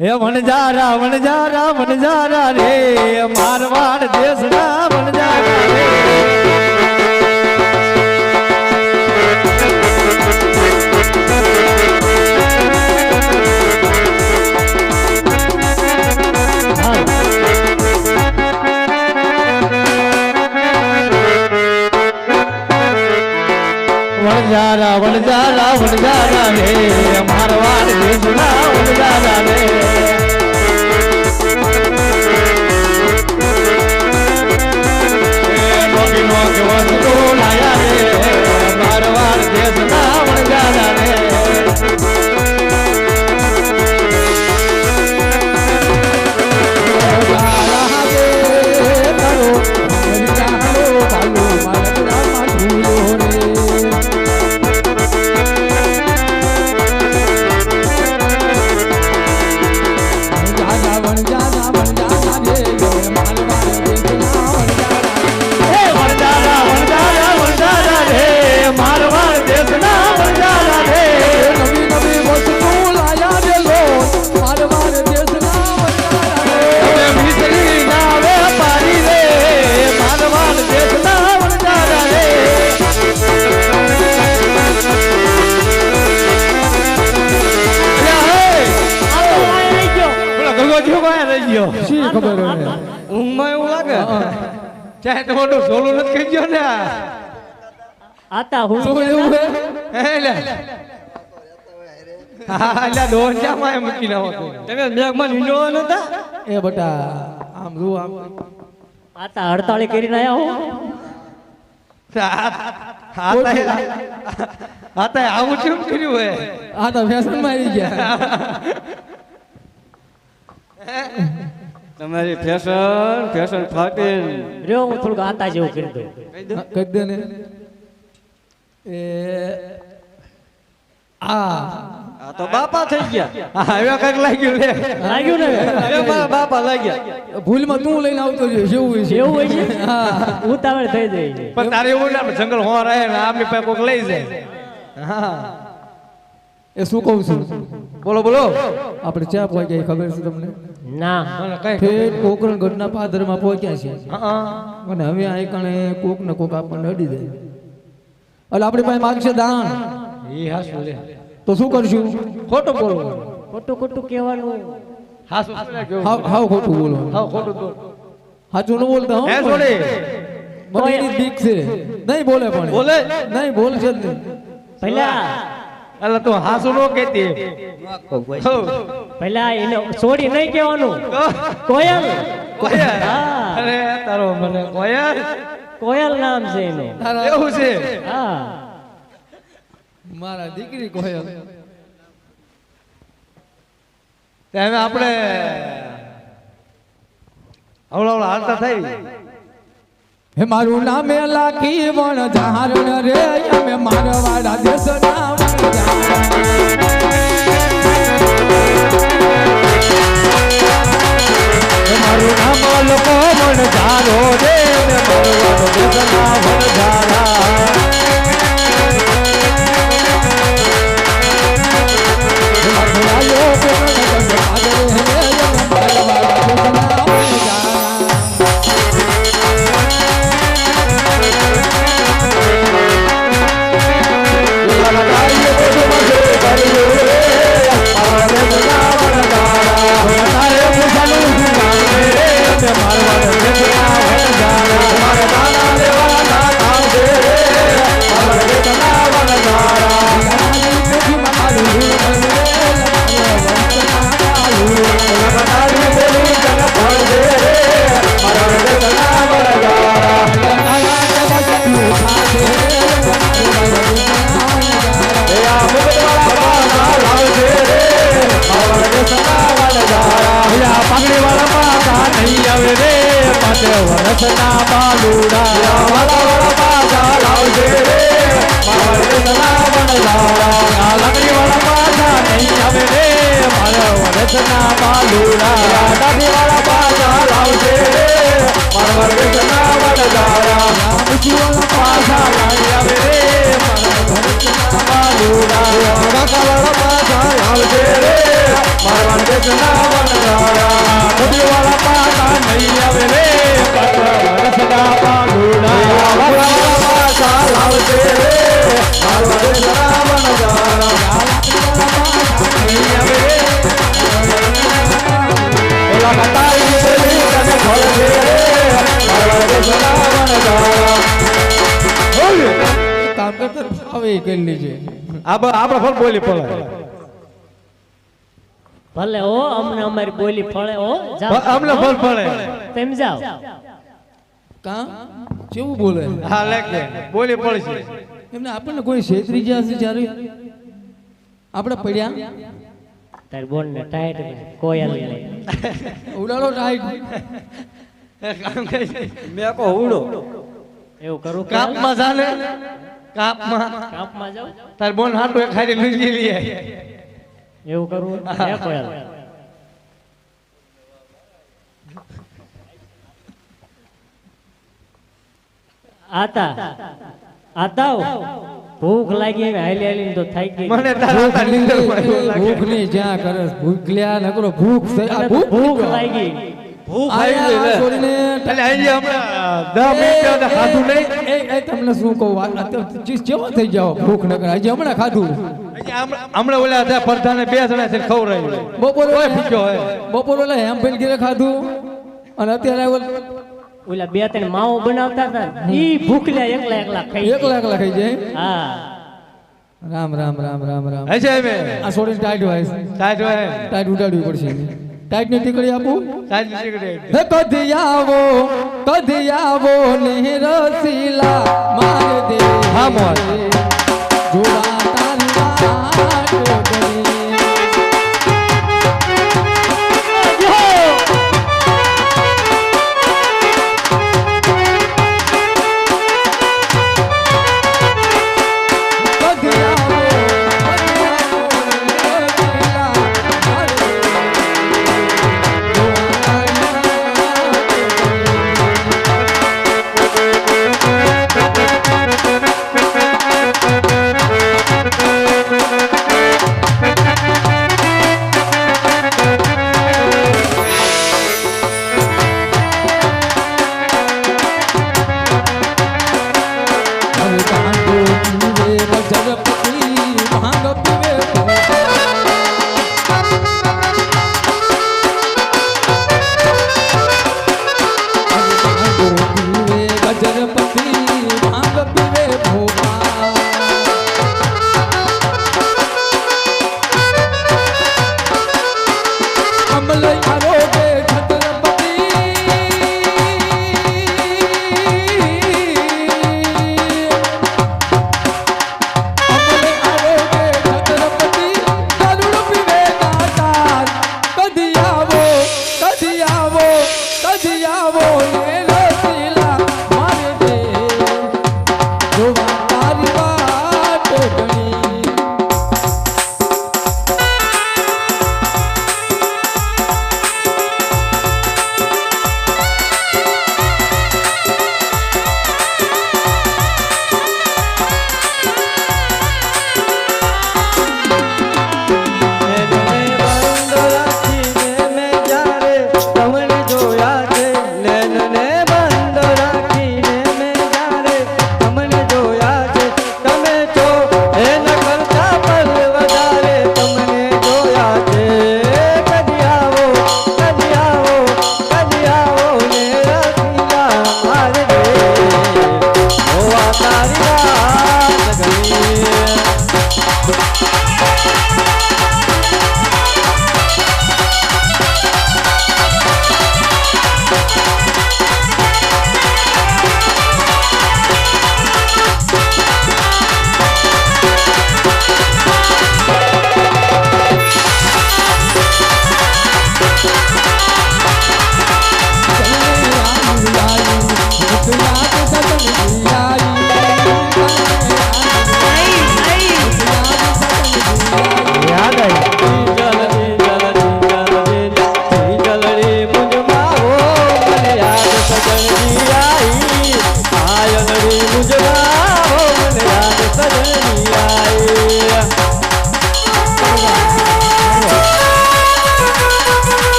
હે વણજારા વણજારા વણજારા રે, મારવાડ દેશના વણજારા વણજારા વણજારા વણજારા રે, મારવાડ દેશના વણજારા રે. આતા હું શું એવું હે એટલે ડોન ચામાં એ મૂકી નાખો તમે બેગમાં નીંદો નતા એ બટા આમ જો આમ આતા હડતાળી કરીને આયા હું હા હા આવું કેમ કર્યું હે આ તો ફેશનમાં આવી ગયા તમારી ફેશન ફેશન ફાટે રહ્યો હું થોડુંક આતા જેવું કરી દઉં. કહી દે ને. એ આ. આ તો બાપા થઈ ગયા. હા હવે કંઈક લાગ્યું લે લાગ્યું ને? બાપા લાગ્યા. ભૂલમાં તું લઈને આવતો રહ્યો જેવું હોય છે. એવું હોય છે? હા. ઉતાવળ થઈ જાય. પણ તારે એવું ના જંગલ હો રહે ને આમની પાસે કોક લઈ જાય. હા. એ શું કહું છું? બોલો બોલો. આપણે ચા પહોંચ્યા ખબર છે તમને? ના. ઠેઠ કોકરણ ગઢના પાદરમાં પહોંચ્યા છે. મને હવે આ કણે કોક ને કોક આપણને અડી દે. એટલે આપણી પાસે માગશે દાન. એ હાસુ લે. તો શું કરશું? ખોટું બોલો ખોટું ખોટું કહેવાનું. હાસુ હાવ હાવ ખોટું બોલો હાવ ખોટું તો. સાચું ન બોલતા હો. છોડી. મને એની બીક છે. નહીં બોલે પણ. બોલે? નહીં બોલ છે જ નહીં. પહેલા એટલે તું હાસુ નો કેતી હો. પહેલા એને છોડી નહીં કહેવાનું. કોયલ. કોયલ. અરે તારો મને કોયલ. કોયલ નામ છે એનું? એવું છે? હા. મારા દીકરી કોયલ. તેમ આપણે હવળા હવળા હાલતા થઈ હે મારું નામ લાખી વણ ધારણ રે અમે મારવાડા દેશના વણ. લોકો ધારો રે ને મારવાનો દેશના વણઝારા. ને મારવાનો કલડમાં જાય આવજે રે મારવાન દેશના વનરાણા ખુદીવાળા પાટા નહીં આવે રે પાટા પાઘોડા વાળા પાટા આવજે રે મારવાન દેશના વનરાણા નહીં આવે રે ઓલા કતારી દેવી તને ખોળજે રે મારવાન દેશના વનરાણા તાંતર આવે કરી લેજે. આપણે ફળ બોલી પડે ભલે હો અમને અમારી બોલી ફળે હો અમને ફળ ફળે. તેમ જાઓ. કામ કેવું બોલે? હા લેકે બોલી પડશે એમને આપણને કોઈ છેતરી ગયા છે જ્યારે? આપણે પડ્યા? તાર બોન ને ટાઈટ કોયલ ને ઉડાડો ટાઈટ મેં કહો ઉડો એવું કરું કાપમાં જાને. કાપમાં. કાપમાં જાવ તાર બોન હાટું એક ખાલી લઈ લઈએ એવું કરવું? હે. કોયલ. આતા. આતા ભૂખ લાગી હાલી હાલીને તો થઈ ગઈ. મને તારા નીંદર. ભૂખની જ્યાં કરે ભૂખલ્યા નકરો ભૂખ લ્યા નકરો ભૂખ ભૂખ લાગી. ગઈ આ લે. છોડીને એટલે આઈ હમણાં. મિનિટ ખાધું નહીં. એ એ તમને શું કહું કેવો થઈ જાવ ભૂખ ન કરે હજી હમણાં ખાધું. હમણાં ઓલા હતા પ્રધાને બે જણા છે બપોરે ઓય ભૂખ્યો હોય. બપોર ઓલા હેમ ફેલ ઘેરે ખાધું. અને અત્યારે ઓલ- ઓલા બે ત્રણ માવો બનાવતા હતા ઈ ભૂખલ્યા એકલા એકલા ખાઈ એકલા એકલા ખાઈ જાય. હા. રામ રામ રામ રામ રામ. હે છે અમે આ છોડીને ટાઈટ હોય. હોય. ટાઈટ ઉડાડવી પડશે. ટાઈટની ટીકડી આપું નીકળે હે કદી આવો કદી આવો ને રસીલા માર દે હા, મોર.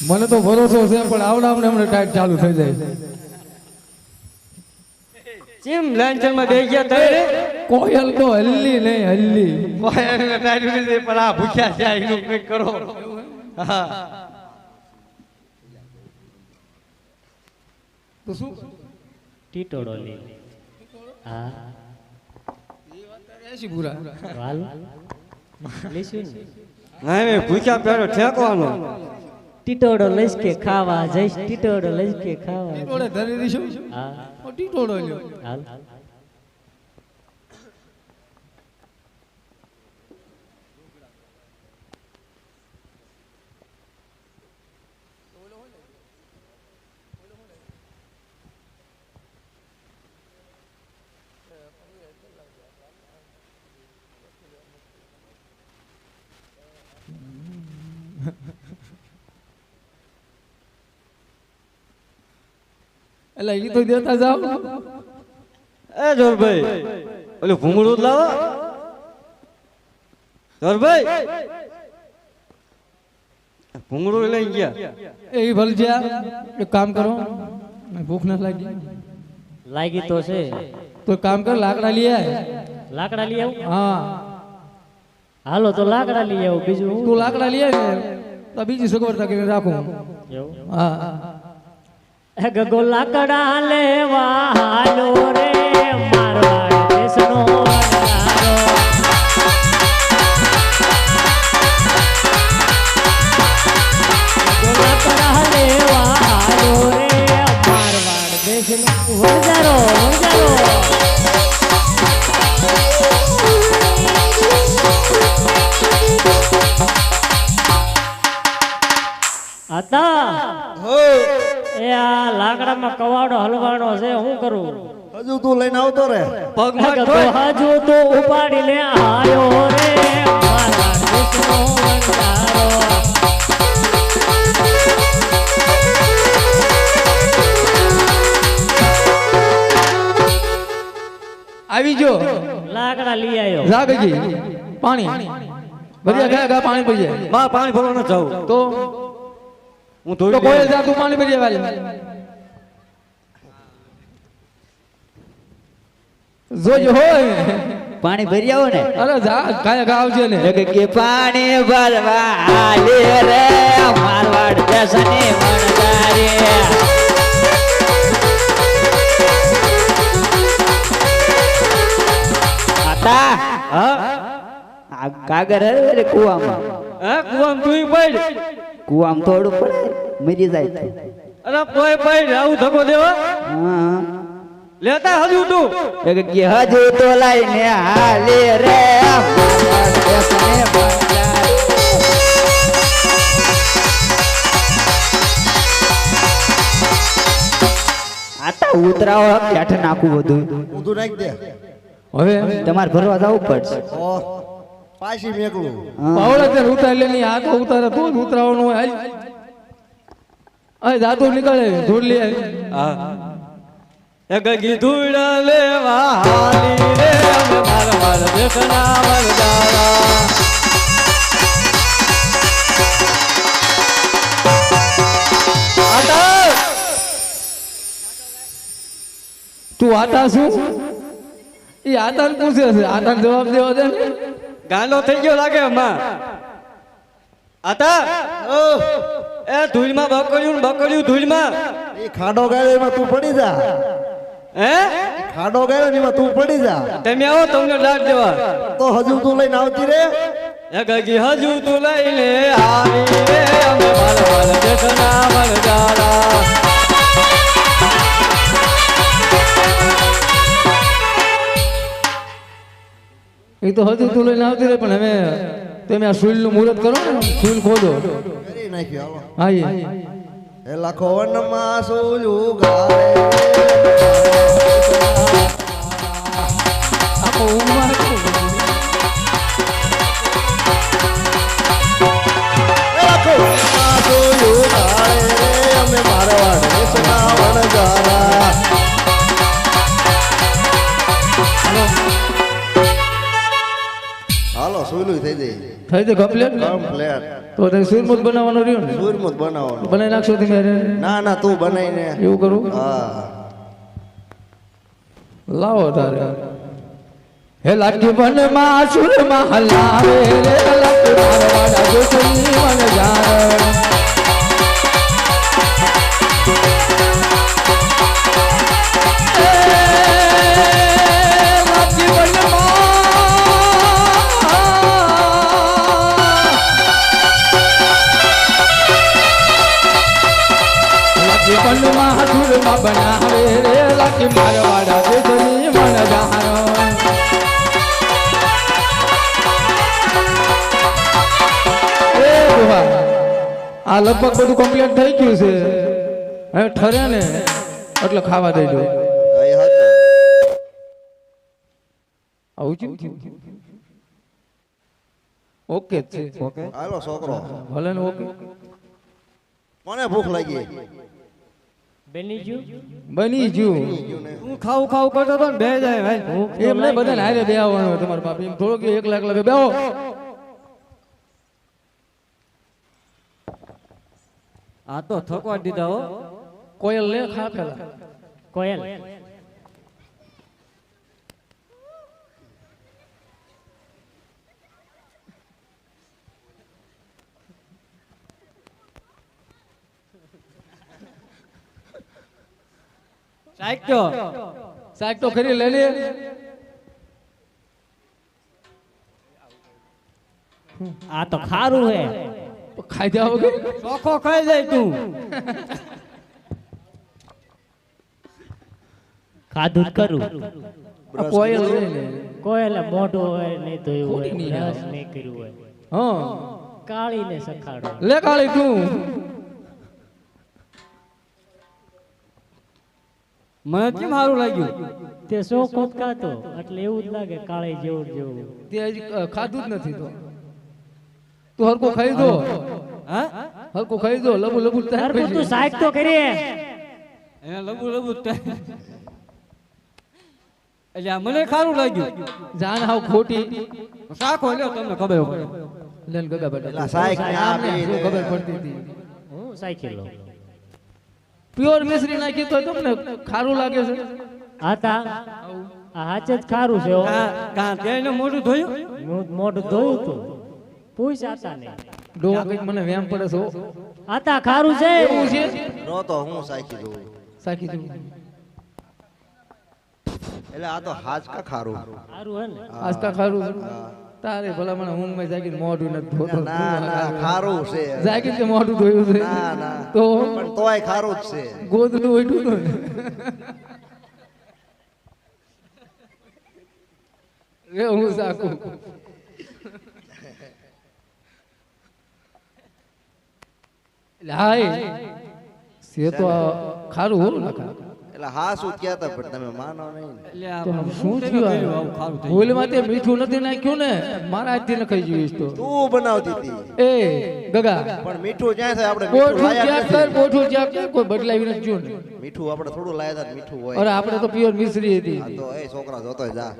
મને તો ભરોસો છે પણ આવડા આવડે હમણાં ટાઈટ ચાલુ થઈ જાય ચીમ લાંચનમાં બેસી ગયા તઈ કોયલ તો હલ્લી નહીં હલ્લી. કોયલ ટાઈટ પણ આ ભૂખ્યા છે એનું કંઈક કરો. હા. તો શું ટીટોડો લે. હા. એસી પૂરા વાલ? લેશું ને? ના મેં ભૂખ્યા પેરો ઠેકવાનો. ટીટોડો લઈશ કે ખાવા જઈશ? ટીટોડો લઈશ કે ખાવા ટીટોળે ધરી દઈશું હા. ટીટોડો લ્યો. હાલ. એટલે એ તો દેતા જાઓ. એ જોરભાઈ ઓલું ભૂંગળું જ લાવો. જોરભાઈ ભૂંગળું લઈ ગયા. એ ભલે જ્યાં એક કામ કરો. મને ભૂખ નથી લાગી. લાગી તો છે. તો કામ કર લાકડા લઈ આય. લાકડા લઈ આવું? હા. હાલો તો લાકડા લઈ આવું બીજું? તું લાકડા લઈ આય તો બીજી સગવડતા કરીને રાખું? એવું? હા. એ કડા લેવા હાલો રે મારવાડ દેશનો વનરારો. ગગો લાકડા લેવા એ આ લાકડામાં કવાડો હલવાનો છે હું કરું? હજુ તું લઈને આવતો રે પગમાં તો હજુ તો ઉપાડી લે આયો રે મારા આવી જો લાકડા લઈ આવ્યો જાગજી પાણી. ભર્યા ગયા ગયા પાણી પી જાય પાણી ભરવા ન જાવ તો? હું તો ધોઈ કોઈ લઈશ. જા તું પાણી ભરી જોજો હોય. પાણી ભરી આવો ને. અરે જા કાય ગાવજે ને. કે પાણી ભરવા આલે રે મારવાડ દેશની આ કાગર કુવામાં. હે કુવામ તું પડ. કુવામ થોડું પડે. મરી જાય છે. અરે કોઈ ભાઈ આવું ધકો દેવો? હા. લેતા હજુ તું. એક કે હજુ તો લઈને હાલે રે. આતા ઉતરાવો કાઠ નાખું બધું. બધું નાખી દે. હવે? તમારે ભરવા જવું પડશે. ઓ પાછી મેકલું. પાવડા ઉતાર લે આ તો ઉતારે તો ઉતરાવાનું હોય. હાલ. અરે જાતો નીકળે ધૂળ લે હા. એક ગીધુડા લેવા હાલી રે અમે મારા દેખના મર દારા આટા તું આતા શું? એ આતા ને પૂછે છે. આતા જવાબ દેવો દે ગાંડો થઈ ગયો લાગે માં આતા એ ધૂળમાં બકડ્યું ને બકડ્યું ધૂળમાં. એ ખાડો ગાયો એમાં તું પડી જા. હે? ખાડો ગાયો એમાં તું પડી જા. તમે આવો તમને લાડ દેવા. તો હજુ તું લઈને આવતી રે. એ ગગી હજુ તું લઈને આવી રે. અમે મારા મારા દેશના જાડા એ તો હજુ તું લઈને આવતી રહે પણ હવે તમે આ સુઈલનું મુહૂર્ત કરો ને સુઈલ ખોદો નાખ્યો હાલો એ એ લાખો વનમાં સોલું. થઈ તો કમ્પ્લેટ કમ્પ્લેટ તો તે સુરમુત બનાવવાનું રહ્યું ને? સુરમુત બનાવવાનું. બનાવી નાખશો તમે? ના ના તું બનાવીને. એવું કરું? હા. લાવો તારે. હે લાઠી બનમાં સુરમાં હલાવે રે લાઠી મારવાડા સુરમાં જાણ. જેવા બનાવે રે લાકી મારવાડા દેશની મન જાણો એ ડોહા, આ લગભગ બધું કમ્પ્લીટ થઈ ગયું છે. હવે ઠરે ને એટલે ખાવા દેજો. આવું થયું? ઓકે છે. હાલો છોકરો. ભલે ને ઓકે. કોને ભૂખ લાગી? બની ગયું હું ખાવું ખાવું કરતો હતો ને બે જાય ભાઈ. એમને તો. બધાને હારે બે આવવાનું હોય તમારા બાપ એમ થોડો કે એક લાખ લાગે. બે આ તો થકવા દીધા હો. કોયલ લે ખા પેલા કોયલ. સાઈકતો સાહેબ તો ખરી લે લે. આ તો ખારું હે. ખાઈ જાવ કે ચોખો ખાઈ જાય તું. ખાધું કરું. કોયલ કોયલ મોઢું હોય નહીં તો એવું હોય. નહીં કર્યું હોય. હા. કાળીને સખાડો. લે કાળી તું. મને કેમ સારું લાગ્યું? તે સો ખોટ ખાતો એટલે એવું જ લાગે કાળે જેવું જેવું. તે હજી ખાધું જ નથી તો. તું હરકો ખાઈ દો. હા? હરકો ખાઈ દો લબુ લબુ હરકો તું સાહેબ સાઈડ તો કરીએ. એને લબુ લબુ એટલે આ મને ખારું લાગ્યું. જાન હાવ ખોટી. શાખો લ્યો તમને ખબર પડે લેન ગગા બેટા. સાહેબ ને આ શું ખબર પડતી હતી? હું સાયકલ લઉં. પ્યોર મિશ્રી નાખી તો તમને ખારું લાગે છે. આ હાચે જ ખારું છે હો. કાં કાં તેને મોઢું ધોયું? હું મોઢું ધોયું તું. પૂછ આતા ને કંઈક મને વેમ પડે છો હો. આતા ખારું છે. એવું છે? રો તો હું સાખી દઉં સાખી દઉં એટલે આ તો હાજકા ખારું. ખારું હે ને. હાજકા ખારું. તારે ભલામણ મને ઊંઘમાં જાગીને મોઢું નથી ધોતો. ના ના ખારું છે. જાગીને તે મોઢું ધોયું છે. ના ના. તો? પણ તોય ખારું જ છે. ગોદડું ઉઠ્યું તો? રે હું સાકું. હાય. સે તો ખારું હોરું લખા એટલે હા શું કહેતા પણ તમે માનો નહીં. શું થયું ભૂલમાં તે મીઠું નથી નાખ્યું ને મારા હાથથી નખાઈ ગયું ઈશ તો. તું બનાવતી હતી? એ ગગા. પણ મીઠું જ્યાં થાય આપણે કોઠું લાયા કર. કોઠું ચેક કર કોઈ બદલાવી નથી જોયું. મીઠું આપણે થોડું લાયા હતા મીઠું હોય. અરે આપણે તો પ્યોર મિશ્રી હતી. તો એ છોકરા જોતો જા.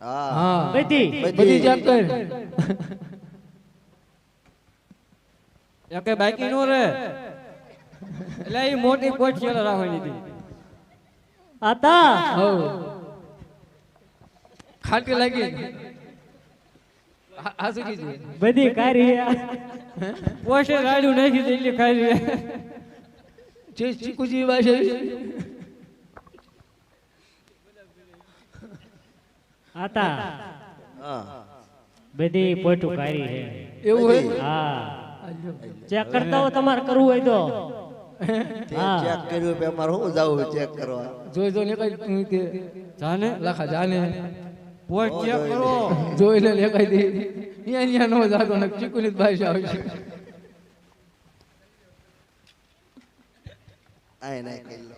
હા. હા. બધી. બધી ચેક કર. એકે બાકી નો રે એટલે એ મોટી કોઠી એને રાખવાની હતી. આતા? ખાટી લાગી. હા હા, બધી કારી હે. પોશે રાડ્યું નાખી દે એટલે ખાઈ જે ચીકુજી ભાષા આતા? હા. બધી પોટું કારી છે. એવું હોય? હા. ચેક કરતા હો તમારે કરવું હોય તો. હા. ચેક કર્યું પે અમારે શું જાવું ચેક કરવા? જોઈ જો લેખાઈ તું તે. જાને? લખા જાને. પોસ્ટ ચેક કરો. જોઈ લે લેખાઈ દે અહીંયા અહીંયા નો જાતો ને ચીકુની ભાઈ આવશે. આય ના કરી લો.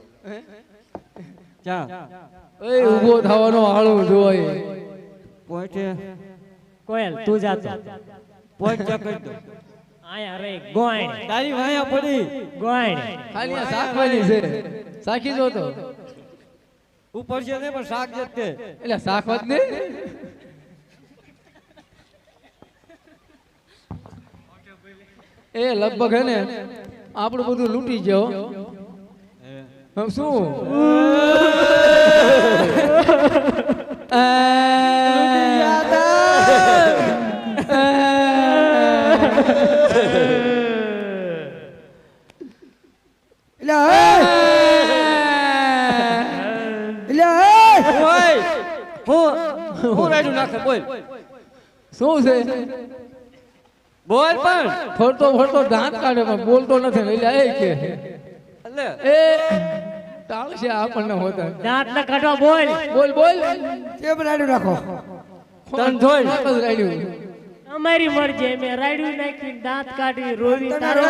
ચા એ ઊભો થવાનો હાળો જોય પોસ્ટે કોયલ તું જાતો. પોસ્ટ ચેક કરી દો. આયા રે ગોઈણ તારી વાયા પડી. ગોઈણ ખાલી આ છે. સાખી જો તો. ઉપર છે ને પણ શાક જ તે. એટલે શાકવત ને? એ લગભગ હે ને આપણું બધું લૂંટી ગયો. ઓય હું હું રાડ્યું નાખે બોલ શું છે? બોલ પણ. ફરતો ફરતો દાંત કાઢે પણ બોલતો નથી. એટલે એ કે. એટલે. એ ટાળશે આપણને હોતા. દાંત ના કાઢવા બોલ. બોલ બોલ. કેમ રાડ્યું રાખો. તન જોઈ. નાક રાડ્યું. અમારી મરજી મેં રાડ્યું નાખી દાંત કાઢી રોવી તારો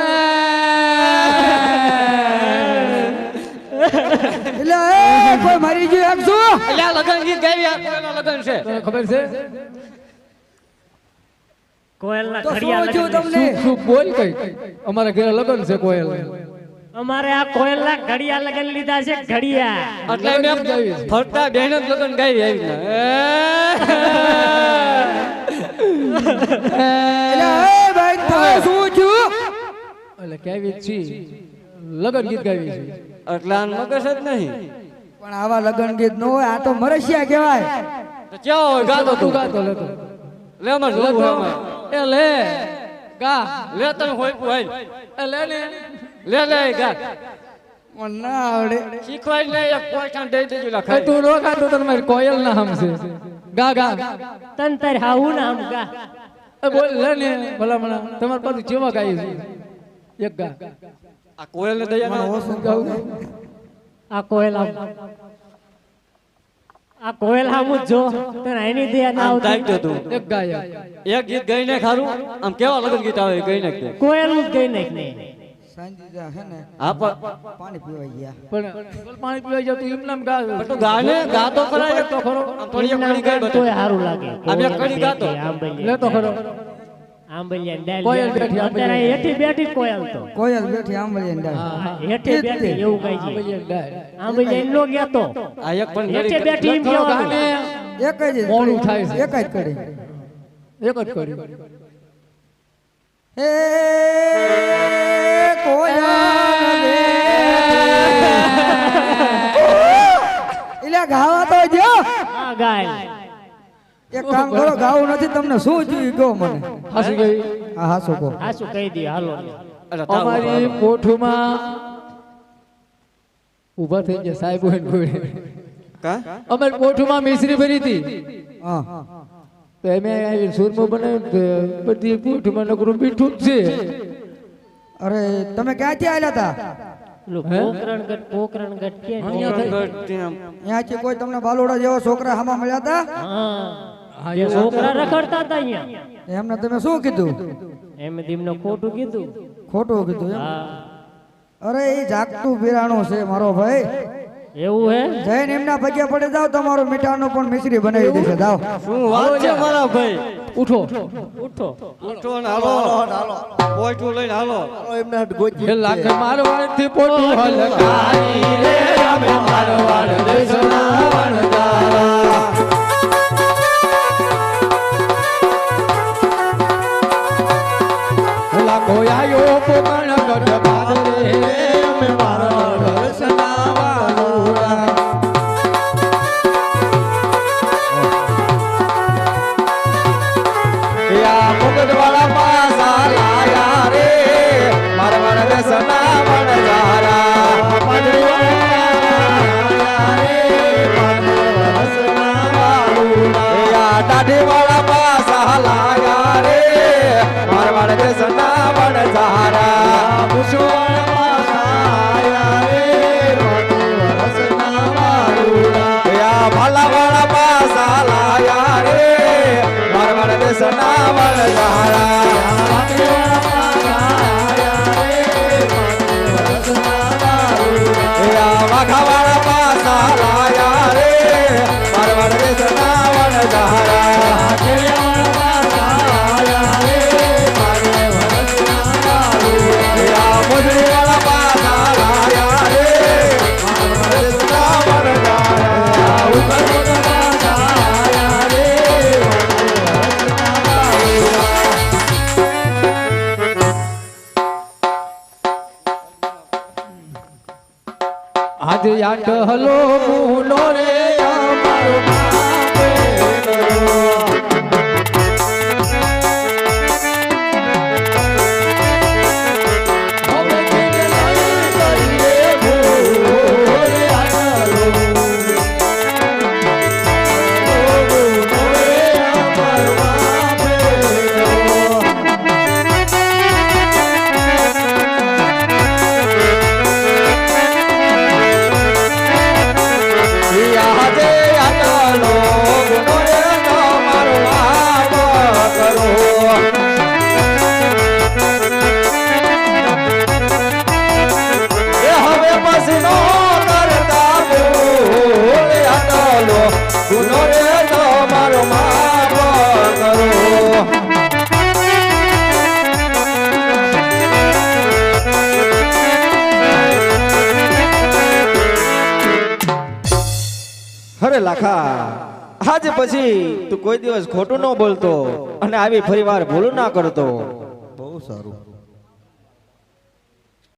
એટલે એ કોઈ મરી ગયું એમ શું? એટલે આ લગન ગીત ગાવી આ લગન છે? તને ખબર છે? કોયલના ઘડિયા લગન તમને? શું બોલ કઈ? અમારા ઘરે લગન છે કોયલ. અમારે આ કોયલના ઘડિયા લગન લીધા છે ઘડિયા એટલે મેં. ફરતા જ લગન આવી એટલે તમે કેવી છી લગન ગીત ગાવી છે એટલે આ મગજ જ નહીં. પણ આવા લગન ગીત ન હોય આ તો મરસિયા કહેવાય તો ક્યાં હોય ગાતો તું તું ગાતો લેતો લે અમાર જોવું એ લે ગા લે તને હોય હોય એ લે ને લે લે ગા મને ના આવડે શીખવાય ને એક પોઈન્ટ દઈ દેજો લા ખાઈ તું નો ગાતો તને મારી કોયલ ના હમ છે. ગા ગા તન તાર હાવું ના ગા. એ બોલ લે ને ભલા મણા તમારી પાસે જેવા ગાય છે? એક ગા. આ કોયલ ને દયા ના આ કોયલ આમ. આ કોયલ હામુ જ જો તને એની દયા ના આવતી. તું. એક ગાય. એક ગીત ગાઈને ખારું. આમ કેવા લગન ગીત આવે ગઈ નાખ દે. કોયલ જ ગઈ નાખ ને સાંજે હે ને હા પાણી પીવા ગયા. પણ પાણી પીવા જાવ તું એમ ગા પણ તું ગાને ગાતો ખરા તો ખરો. થોડી એક કડી ગાય સારું લાગે. આમ એક કડી ગાતો. લે તો ખરો. આંબલિયા ડાલ કોયલ બેઠી, અત્યારે હેઠી બેઠી કોયલ તો. કોયલ બેઠી આંબળી અંદર હા હા. હેઠી જ બેઠી એવું કઈ છે. આંબલિયા ગાય. આંબલિયા નો ગયા તો. આ એક પણ હેઠે બેઠી એમ થોડો એક જ મોડું થાય છે. એક જ કરી. એક જ કર્યું હે એટલે ગાવા તો જો. એક કામ કરો ગાવું નથી તમને શું જોયું કહો મને. હાસુ કહી. હા હાસુ કહો. હાસુ કહી દે હાલો. અમારી કોઠુમાં ઊભા થઈ ગયા સાહેબ હોય ને કોઈ. કા? અમારી કોઠુમાં મિશ્રી ભરી હતી. હા. તો એમે આવી સુરમો બનાવ્યું તો બધી કોઠુમાં નકરું મીઠું જ છે. અરે તમે ક્યાંથી આવેલા હતા કોઈ તમને બાલોડા જેવા છોકરા હામા મળ્યા હતા હા. હા, જે એ છોકરા રખડતા હતા અહીંયા. એમને તમે શું કીધું? એમ દીમનો ખોટું કીધું. ખોટું કીધું અરે એ જાગતું બિરાણું છે મારો ભાઈ. એવું હે? જઈને એમના પગે પડે જાવ તમારો મીઠાનો પણ મિશ્રી બનાવી દેશે જાવ શું વાત છે મારા ભાઈ? ઉઠો ઉઠો ઉઠો. તો હાલો પોઈટું લઈને હાલો. એ લાખ મારવાડથી પોટું હલકારી રે અમે મારવાડ દેશના વણજારા. પછી તું કોઈ દિવસ ખોટું ન બોલતો અને આવી ફરી વાર ભૂલ ના કરતો.